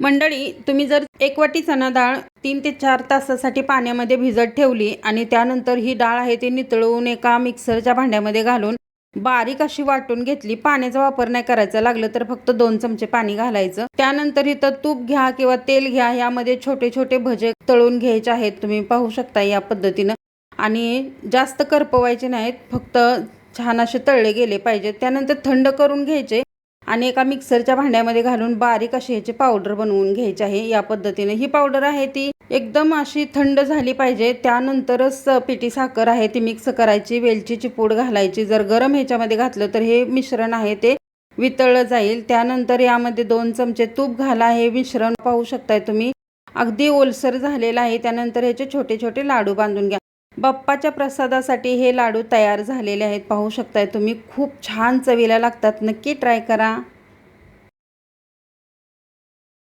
मंडळी तुम्ही जर एक वाटी चणा डाळ तीन ते चार तासासाठी पाण्यामध्ये भिजत ठेवली आणि त्यानंतर ही डाळ आहे ती नितळवून एका मिक्सरच्या भांड्यामध्ये घालून बारीक अशी वाटून घेतली. पाण्याचा वापर नाही करायचा लागलं तर फक्त दोन चमचे पाणी घालायचं. त्यानंतर इथं तूप घ्या किंवा तेल घ्या यामध्ये छोटे छोटे भजे तळून घ्यायचे आहेत. तुम्ही पाहू शकता या पद्धतीनं. आणि जास्त करपवायचे नाहीत फक्त छान असे तळले गेले पाहिजेत. त्यानंतर थंड करून घ्यायचे. आणि एका मिक्सरच्या भांड्यामध्ये घालून बारीक अशी ह्याची पावडर बनवून घ्यायची आहे. या पद्धतीने ही पावडर आहे ती एकदम अशी थंड झाली पाहिजे. त्यानंतरच पिठी साखर आहे ती मिक्स करायची. वेलचीची पूड घालायची. जर गरम ह्याच्यामध्ये घातलं तर हे मिश्रण आहे ते वितळलं जाईल. त्यानंतर यामध्ये दोन चमचे तूप घाला. हे मिश्रण पाहू शकताय तुम्ही. अगदी ओलसर झालेलं आहे. त्यानंतर ह्याचे छोटे छोटे लाडू बांधून घ्या. बाप्पाच्या प्रसादासाठी हे लाडू तयार झालेले आहेत. पाहू शकताय तुम्ही खूप छान चवीला लागतात. नक्की ट्राय करा.